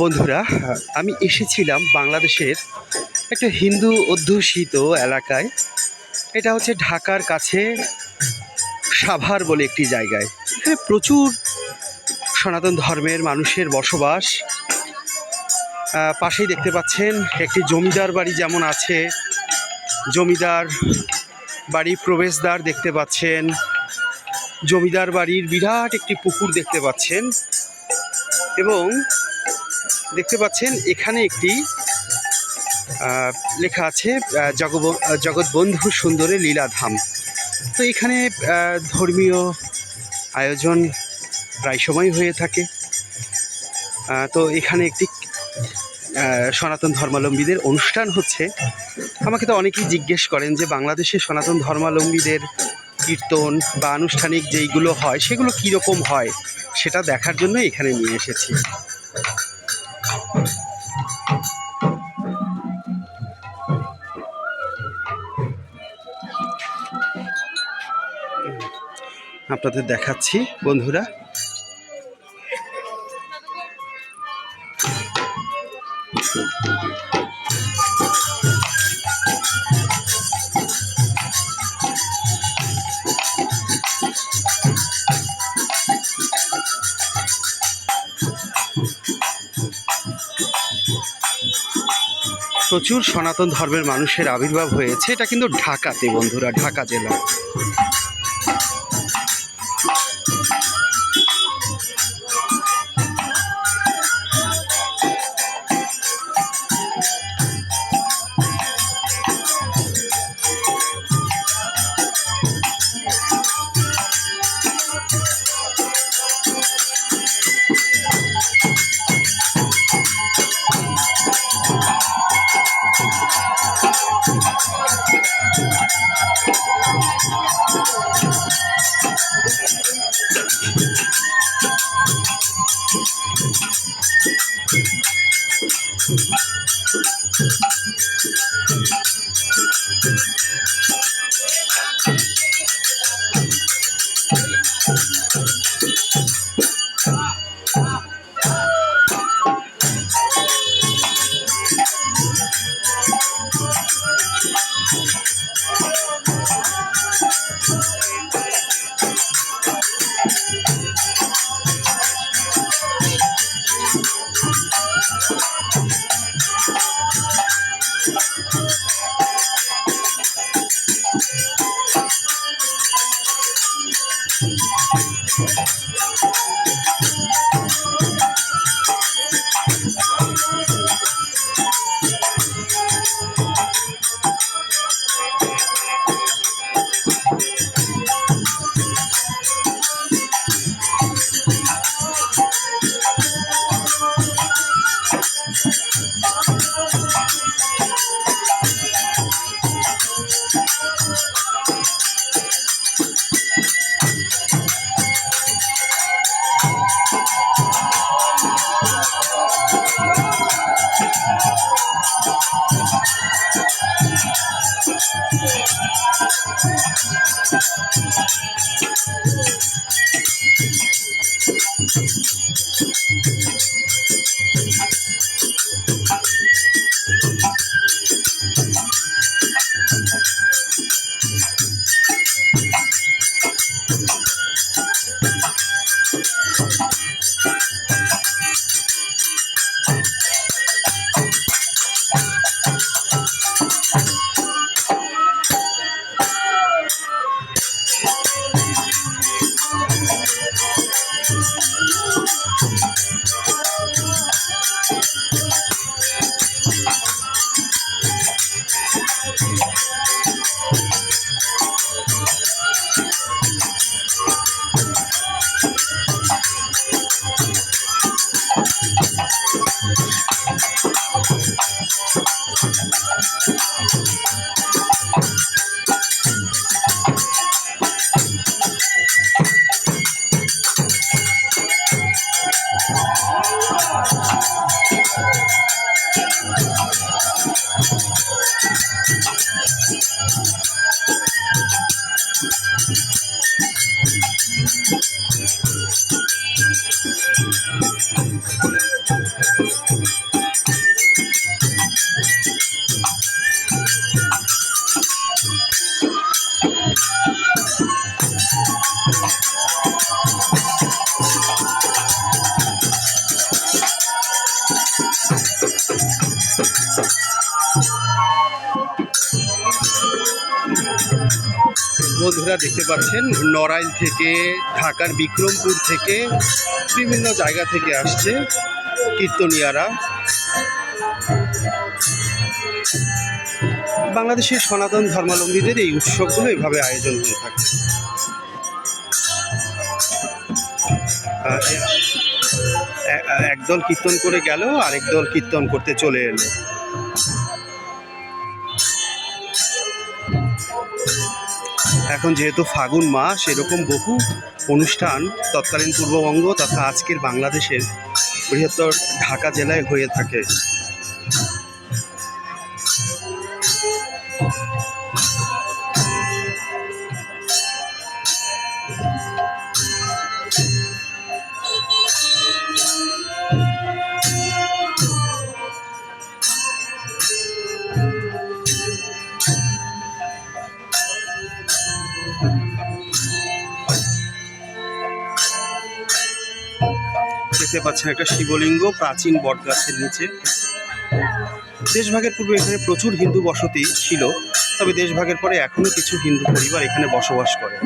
বন্ধুরা, আমি এসেছিলাম বাংলাদেশের একটা হিন্দু অধ্যুষিত এলাকায়। এটা হচ্ছে ঢাকার কাছে সাভার বলে একটি জায়গায়। এখানে প্রচুর সনাতন ধর্মের মানুষের বসবাস। পাশেই দেখতে পাচ্ছেন একটি জমিদার বাড়ি যেমন আছে। জমিদার বাড়ি প্রবেশদ্বার দেখতে পাচ্ছেন। জমিদার বাড়ির বিরাট একটি পুকুর দেখতে পাচ্ছেন। এবং দেখতে পাচ্ছেন, এখানে একটি লেখা আছে জগব, জগৎবন্ধু সুন্দরে লীলাধাম। তো এখানে ধর্মীয় আয়োজন প্রায় সময় হয়ে থাকে। তো এখানে একটি সনাতন ধর্মাবলম্বীদের অনুষ্ঠান হচ্ছে। আমাকে তো অনেকেই জিজ্ঞেস করেন যে, বাংলাদেশে সনাতন ধর্মাবলম্বীদের কীর্তন বা আনুষ্ঠানিক যেইগুলো হয়, সেগুলো কীরকম হয়? সেটা দেখার জন্য এখানে নিয়ে এসেছি। আপনাদের দেখাচ্ছি, বন্ধুরা। প্রচুর সনাতন ধর্মের মানুষের আবির্ভাব হয়েছে। এটা কিন্তু ঢাকাতে, বন্ধুরা, ঢাকা জেলা। Thank you. বন্ধুরা দেখতে পাচ্ছেন, নড়াইল থেকে ঢাকার বিক্রমপুর থেকে বিভিন্ন জায়গা থেকে আসছে কীর্তনিয়ারা। বাংলাদেশের সনাতন ধর্মাবলম্বীদের এই উৎসবগুলো এভাবে আয়োজন হয়ে থাকে। একদল কীর্তন করে গেল আরেক দল কীর্তন করতে চলে এলো। এখন যেহেতু ফাগুন মাস, এরকম বহু অনুষ্ঠান তৎকালীন পূর্ববঙ্গ তথা আজকের বাংলাদেশের বৃহত্তর ঢাকা জেলায় হয়ে থাকে। দেখতে পাচ্ছেন একটা শিবলিঙ্গ প্রাচীন বটগাছের নিচে। দেশভাগের পূর্বে এখানে প্রচুর হিন্দু বসতি ছিল, তবে দেশভাগের পরে এখনও কিছু হিন্দু পরিবার এখানে বসবাস করে।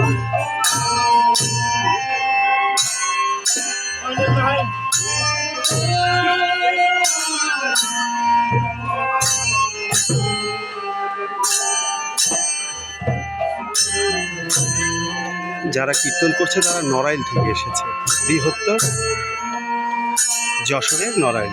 যারা কীর্তন করছে তারা নড়াইল থেকে এসেছে। বৃহত্তর যশোরের নড়াইল।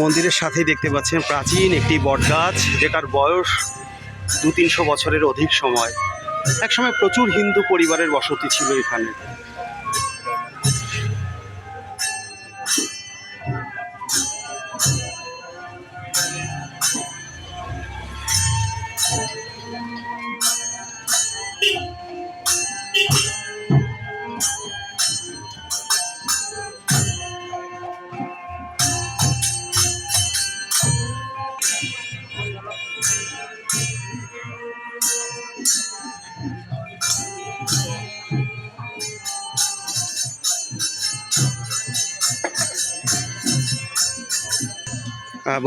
মন্দিরের সাথেই দেখতে পাচ্ছেন প্রাচীন একটি বটগাছ, যেটার বয়স দু তিনশো বছরের অধিক সময়। একসময় প্রচুর হিন্দু পরিবারের বসতি ছিল এখানে।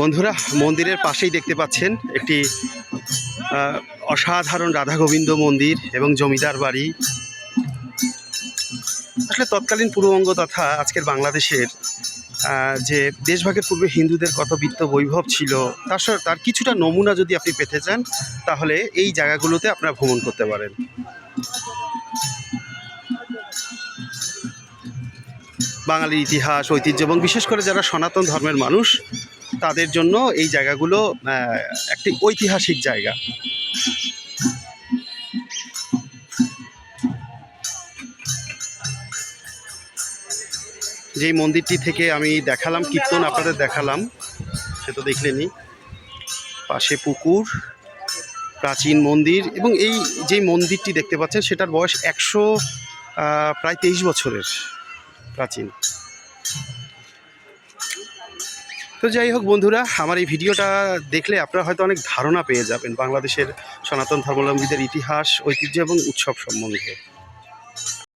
বন্ধুরা, মন্দিরের পাশেই দেখতে পাচ্ছেন একটি অসাধারণ রাধা গোবিন্দ মন্দির এবং জমিদার বাড়ি। আসলে তৎকালীন পূর্ববঙ্গ তথা আজকের বাংলাদেশের যে দেশভাগের পূর্বে হিন্দুদের কত বিত্ত বৈভব ছিল, তার তার কিছুটা নমুনা যদি আপনি পেতে চান, তাহলে এই জায়গাগুলোতে আপনারা ভ্রমণ করতে পারেন। বাঙালির ইতিহাস, ঐতিহ্য এবং বিশেষ করে যারা সনাতন ধর্মের মানুষ তাদের জন্য এই জায়গাগুলো একটি ঐতিহাসিক জায়গা। যেই মন্দিরটি থেকে আমি দেখালাম, কীর্তন আপনাদের দেখালাম, সে তো দেখলেনি পাশে পুকুর, প্রাচীন মন্দির এবং এই যে মন্দিরটি দেখতে পাচ্ছেন, সেটার বয়স একশো প্রায় তেইশ বছরের প্রাচীন। তো যাই হোক বন্ধুরা, আমার এই ভিডিওটা দেখলে আপনারা হয়তো অনেক ধারণা পেয়ে যাবেন বাংলাদেশের সনাতন ধর্মাবলম্বীদের ইতিহাস, ঐতিহ্য এবং উৎসব সম্বন্ধে।